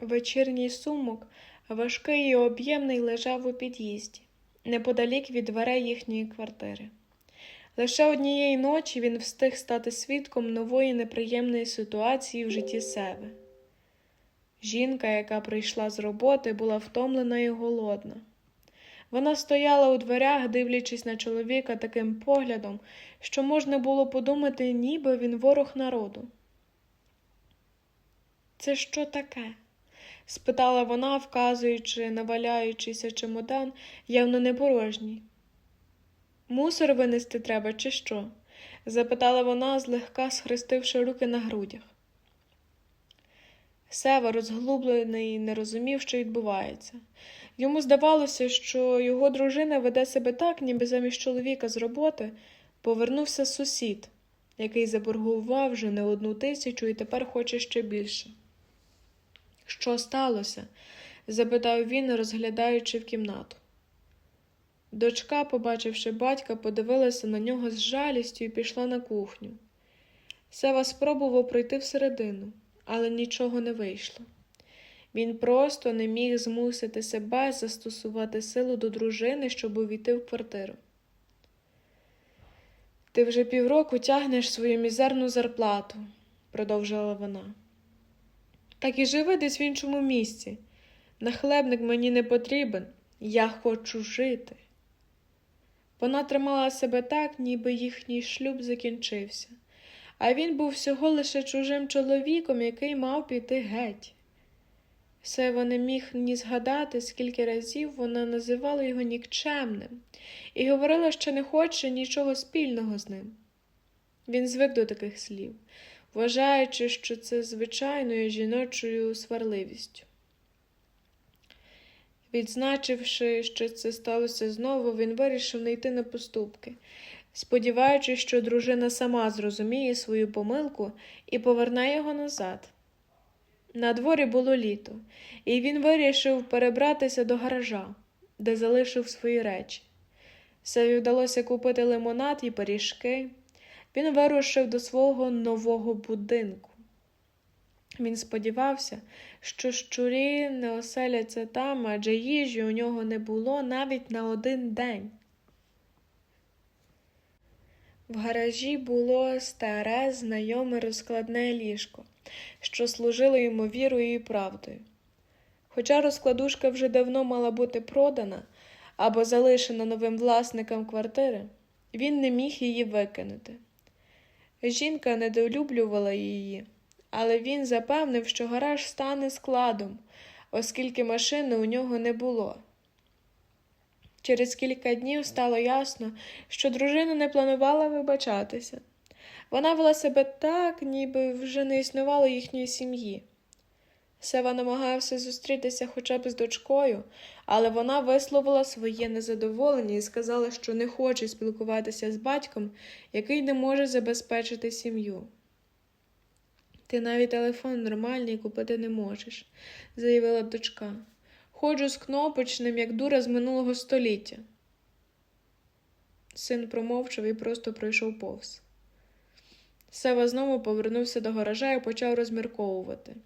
Вечірній сумок, важкий і об'ємний, лежав у під'їзді, неподалік від дверей їхньої квартири. Лише однієї ночі він встиг стати свідком нової неприємної ситуації в житті Севи. Жінка, яка прийшла з роботи, була втомлена і голодна. Вона стояла у дверях, дивлячись на чоловіка таким поглядом, що можна було подумати, ніби він ворог народу. Це що таке? Спитала вона, вказуючи на валяючийся чемодан, явно не порожній. Мусор винести треба, чи що? запитала вона, злегка схрестивши руки на грудях. Сева, розглублений, не розумів, що відбувається. Йому здавалося, що його дружина веде себе так, ніби замість чоловіка з роботи повернувся сусід, який заборгував вже не одну тисячу і тепер хоче ще більше. Що сталося? запитав він, розглядаючи в кімнату. Дочка, побачивши батька, подивилася на нього з жалістю і пішла на кухню. Сева спробував пройти всередину, але нічого не вийшло. Він просто не міг змусити себе застосувати силу до дружини, щоб увійти в квартиру. Ти вже півроку тягнеш свою мізерну зарплату, продовжила вона. Так і живи десь в іншому місці. Нахлебник мені не потрібен, я хочу жити. Вона тримала себе так, ніби їхній шлюб закінчився, а він був всього лише чужим чоловіком, який мав піти геть. Сева не міг ні згадати, скільки разів вона називала його нікчемним і говорила, що не хоче нічого спільного з ним. Він звик до таких слів, вважаючи, що це звичайною жіночою сварливістю. Відзначивши, що це сталося знову, він вирішив не йти на поступки, сподіваючись, що дружина сама зрозуміє свою помилку і поверне його назад. На дворі було літо, і він вирішив перебратися до гаража, де залишив свої речі. Севі вдалося купити лимонад і пиріжки. Він вирушив до свого нового будинку. Він сподівався, що щурі не оселяться там, адже їжі у нього не було навіть на один день. В гаражі було старе, знайоме розкладне ліжко, що служило йому вірою і правдою. Хоча розкладушка вже давно мала бути продана або залишена новим власникам квартири, він не міг її викинути. Жінка недолюблювала її, але він запевнив, що гараж стане складом, оскільки машини у нього не було. Через кілька днів стало ясно, що дружина не планувала вибачатися. Вона вела себе так, ніби вже не існувало їхньої сім'ї. Сева намагався зустрітися хоча б з дочкою, але вона висловила своє незадоволення і сказала, що не хоче спілкуватися з батьком, який не може забезпечити сім'ю. Ти навіть телефон нормальний купити не можеш, заявила дочка. Ходжу з кнопочним, як дура з минулого століття. Син промовчав і просто пройшов повз. Сева знову повернувся до гаража і почав розмірковувати.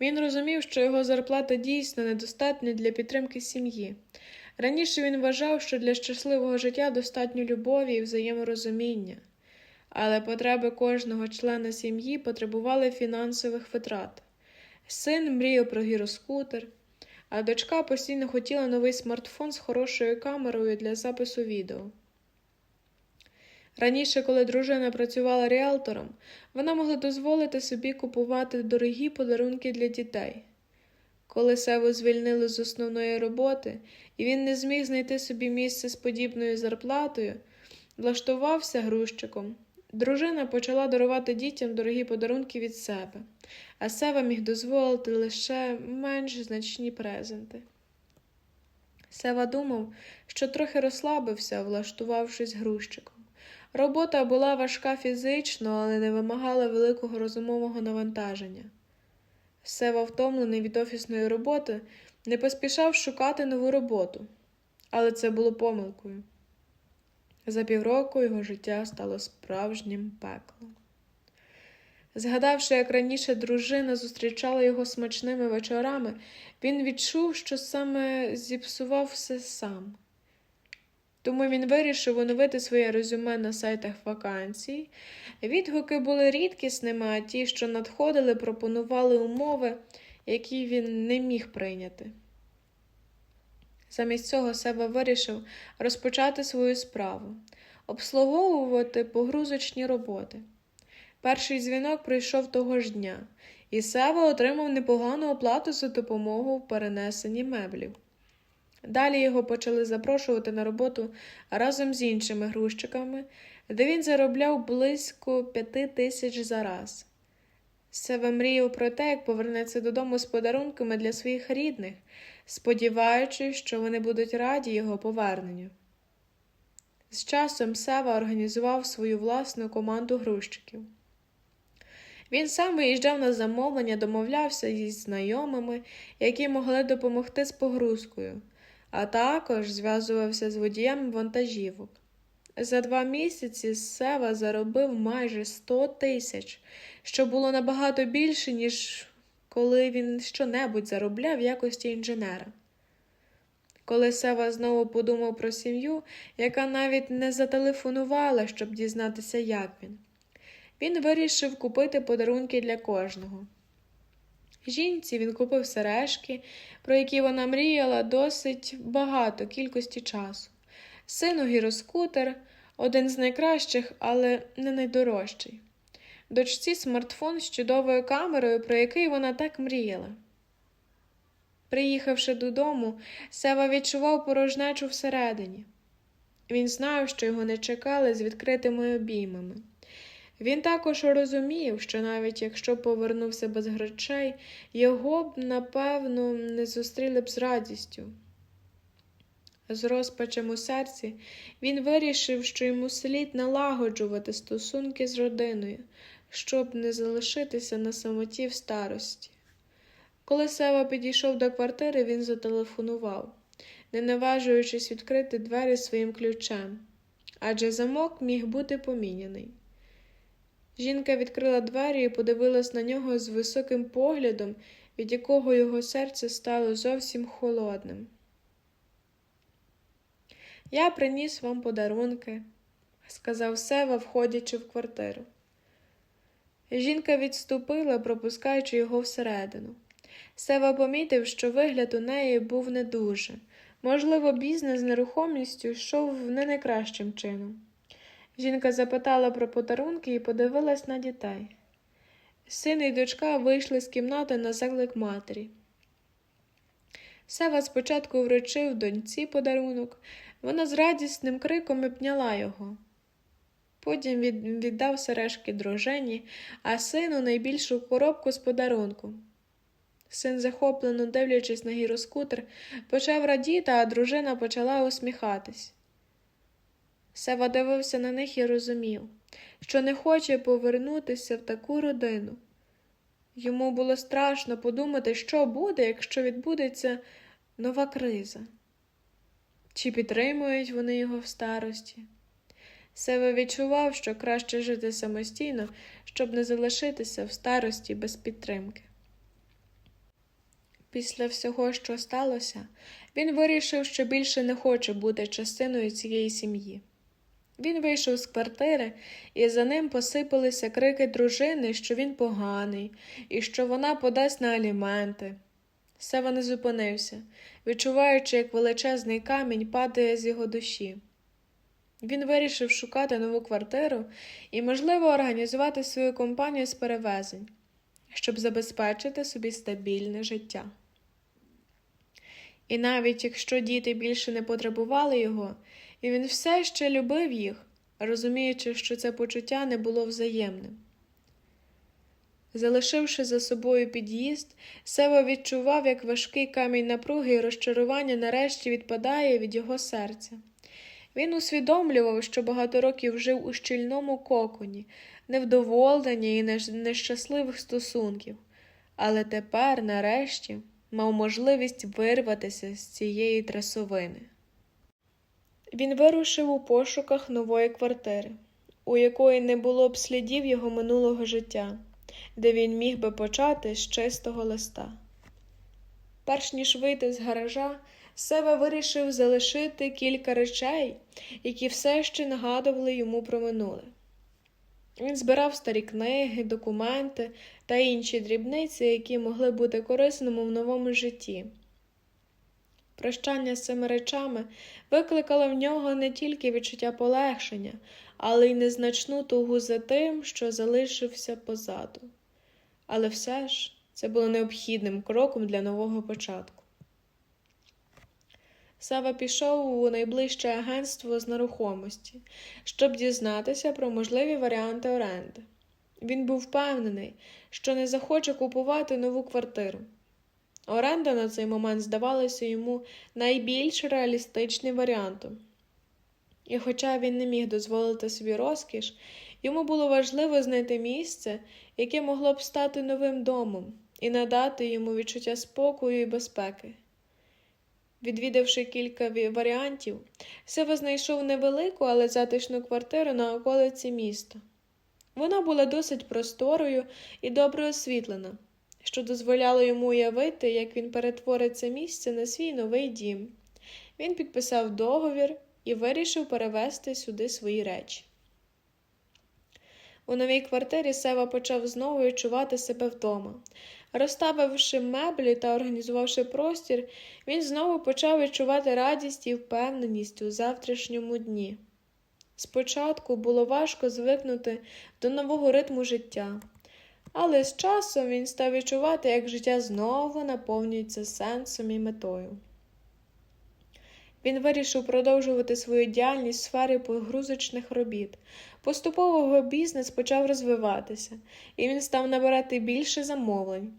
Він розумів, що його зарплата дійсно недостатня для підтримки сім'ї. Раніше він вважав, що для щасливого життя достатньо любові і взаєморозуміння, але потреби кожного члена сім'ї потребували фінансових витрат. Син мріяв про гіроскутер, а дочка постійно хотіла новий смартфон з хорошою камерою для запису відео. Раніше, коли дружина працювала ріелтором, вона могла дозволити собі купувати дорогі подарунки для дітей. Коли Севу звільнили з основної роботи, і він не зміг знайти собі місце з подібною зарплатою, влаштувався грузчиком. Дружина почала дарувати дітям дорогі подарунки від себе, а Сева міг дозволити лише менш значні презенти. Сева думав, що трохи розслабився, влаштувавшись грузчиком. Робота була важка фізично, але не вимагала великого розумового навантаження. Сева, втомлений від офісної роботи, не поспішав шукати нову роботу, але це було помилкою. За півроку його життя стало справжнім пеклом. Згадавши, як раніше дружина зустрічала його смачними вечорами, він відчув, що саме зіпсував все сам. Тому він вирішив оновити своє резюме на сайтах вакансій. Відгуки були рідкісними, а ті, що надходили, пропонували умови, які він не міг прийняти. Замість цього Сева вирішив розпочати свою справу обслуговувати погрузочні роботи. Перший дзвінок прийшов того ж дня, і Сева отримав непогану оплату за допомогу в перенесенні меблів. Далі його почали запрошувати на роботу разом з іншими грузчиками, де він заробляв близько п'яти тисяч за раз. Сева мріяв про те, як повернеться додому з подарунками для своїх рідних, сподіваючись, що вони будуть раді його поверненню. З часом Сева організував свою власну команду грузчиків. Він сам виїжджав на замовлення, домовлявся із знайомими, які могли допомогти з погрузкою, а також зв'язувався з водіями вантажівок. За два місяці Сева заробив майже 100 тисяч, що було набагато більше, ніж коли він щонебудь заробляв в якості інженера. Коли Сева знову подумав про сім'ю, яка навіть не зателефонувала, щоб дізнатися, як він, він вирішив купити подарунки для кожного. Жінці він купив сережки, про які вона мріяла досить багато кількості часу. Сину гіроскутер, один з найкращих, але не найдорожчий. Дочці смартфон з чудовою камерою, про який вона так мріяла. Приїхавши додому, Сева відчував порожнечу всередині. Він знав, що його не чекали з відкритими обіймами. Він також розумів, що навіть якщо повернувся без грошей, його б, напевно, не зустріли б з радістю. З розпачем у серці він вирішив, що йому слід налагоджувати стосунки з родиною, щоб не залишитися на самоті в старості. Коли Сева підійшов до квартири, він зателефонував, не наважуючись відкрити двері своїм ключем, адже замок міг бути поміняний. Жінка відкрила двері і подивилась на нього з високим поглядом, від якого його серце стало зовсім холодним. Я приніс вам подарунки, сказав Сева, входячи в квартиру. Жінка відступила, пропускаючи його всередину. Сева помітив, що вигляд у неї був не дуже. Можливо, бізнес з нерухомістю йшов не найкращим чином. Жінка запитала про подарунки і подивилась на дітей. Син і дочка вийшли з кімнати на заклик матері. Сева спочатку вручив доньці подарунок, вона з радісним криком обняла його. Потім віддав сережки дружині, а сину найбільшу коробку з подарунком. Син, захоплено дивлячись на гіроскутер, почав радіти, а дружина почала усміхатись. Сева дивився на них і розумів, що не хоче повернутися в таку родину. Йому було страшно подумати, що буде, якщо відбудеться нова криза. Чи підтримують вони його в старості? Сева відчував, що краще жити самостійно, щоб не залишитися в старості без підтримки. Після всього, що сталося, він вирішив, що більше не хоче бути частиною цієї сім'ї. Він вийшов з квартири, і за ним посипалися крики дружини, що він поганий, і що вона подасть на аліменти. Сева не зупинився, відчуваючи, як величезний камінь падає з його душі. Він вирішив шукати нову квартиру і, можливо, організувати свою компанію з перевезень, щоб забезпечити собі стабільне життя. І навіть якщо діти більше не потребували його, і він все ще любив їх, розуміючи, що це почуття не було взаємним. Залишивши за собою під'їзд, Сева відчував, як важкий камінь напруги і розчарування нарешті відпадає від його серця. Він усвідомлював, що багато років жив у щільному коконі, невдоволення і нещасливих стосунків, але тепер, нарешті, мав можливість вирватися з цієї трасовини. Він вирушив у пошуках нової квартири, у якої не було б слідів його минулого життя. де він міг би почати з чистого листа. Перш ніж вийти з гаража, Сева вирішив залишити кілька речей, які все ще нагадували йому про минуле. Він збирав старі книги, документи та інші дрібниці, які могли бути корисними в новому житті. Прощання з цими речами викликало в нього не тільки відчуття полегшення, але й незначну тугу за тим, що залишився позаду. Але все ж це було необхідним кроком для нового початку. Сава пішов у найближче агентство з нерухомості, щоб дізнатися про можливі варіанти оренди. Він був впевнений, що не захоче купувати нову квартиру. Оренда на цей момент здавалася йому найбільш реалістичним варіантом. І хоча він не міг дозволити собі розкіш, йому було важливо знайти місце, яке могло б стати новим домом, і надати йому відчуття спокою і безпеки. Відвідавши кілька варіантів, Сева знайшов невелику, але затишну квартиру на околиці міста. Вона була досить просторою і добре освітлена, що дозволяло йому уявити, як він перетворить це місце на свій новий дім. Він підписав договір і вирішив перевезти сюди свої речі. У новій квартирі Сева почав знову відчувати себе вдома. Розставивши меблі та організувавши простір, він знову почав відчувати радість і впевненість у завтрашньому дні. Спочатку було важко звикнути до нового ритму життя, але з часом він став відчувати, як життя знову наповнюється сенсом і метою. Він вирішив продовжувати свою діяльність в сфері погрузочних робіт. Поступово його бізнес почав розвиватися, і він став набирати більше замовлень.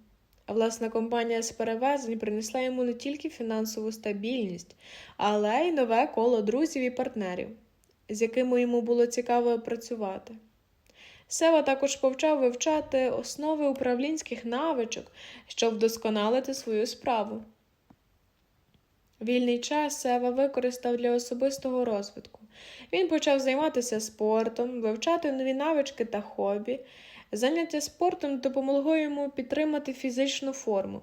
А власна компанія з перевезень принесла йому не тільки фінансову стабільність, але й нове коло друзів і партнерів, з якими йому було цікаво працювати. Сева також повчав вивчати основи управлінських навичок, щоб вдосконалити свою справу. Вільний час Сева використав для особистого розвитку. Він почав займатися спортом, вивчати нові навички та хобі. Заняття спортом допомогло йому підтримати фізичну форму,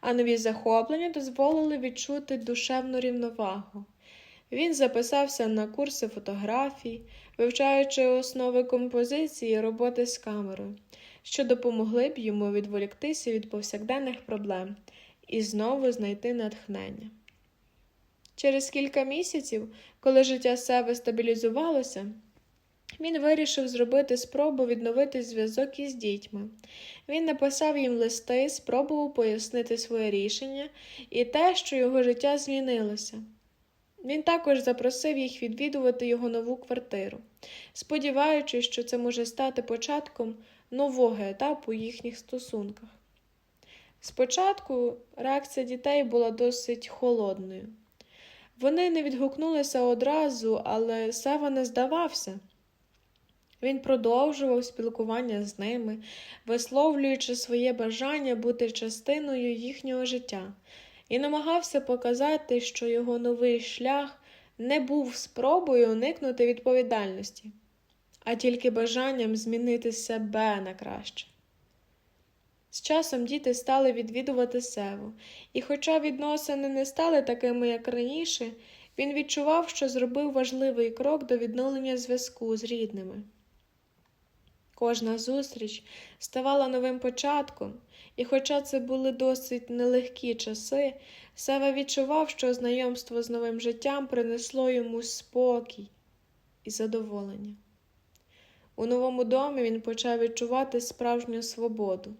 а нові захоплення дозволили відчути душевну рівновагу. Він записався на курси фотографій, вивчаючи основи композиції роботи з камерою, що допомогли б йому відволіктися від повсякденних проблем і знову знайти натхнення. Через кілька місяців, коли життя Севи стабілізувалося, він вирішив зробити спробу відновити зв'язок із дітьми. Він написав їм листи, спробував пояснити своє рішення і те, що його життя змінилося. Він також запросив їх відвідувати його нову квартиру, сподіваючись, що це може стати початком нового етапу їхніх стосунках. Спочатку реакція дітей була досить холодною. Вони не відгукнулися одразу, але Сева не здавався. Він продовжував спілкування з ними, висловлюючи своє бажання бути частиною їхнього життя, і намагався показати, що його новий шлях не був спробою уникнути відповідальності, а тільки бажанням змінити себе на краще. З часом діти стали відвідувати Севу, і, хоча відносини не стали такими, як раніше, він відчував, що зробив важливий крок до відновлення зв'язку з рідними. Кожна зустріч ставала новим початком, і, хоча це були досить нелегкі часи, Сева відчував, що знайомство з новим життям принесло йому спокій і задоволення. У новому домі він почав відчувати справжню свободу.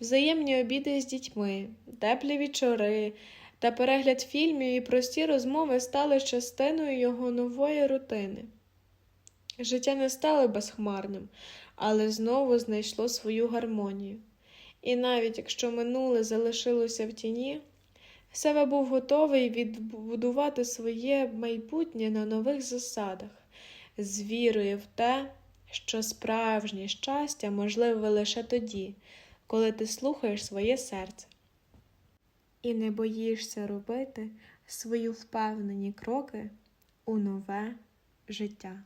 Взаємні обіди з дітьми, теплі вечори та перегляд фільмів і прості розмови стали частиною його нової рутини. Життя не стало безхмарним, але знову знайшло свою гармонію. І навіть якщо минуле залишилося в тіні, Сева був готовий відбудувати своє майбутнє на нових засадах, з вірою в те, що справжнє щастя можливе лише тоді, коли ти слухаєш своє серце і не боїшся робити свої впевнені кроки у нове життя.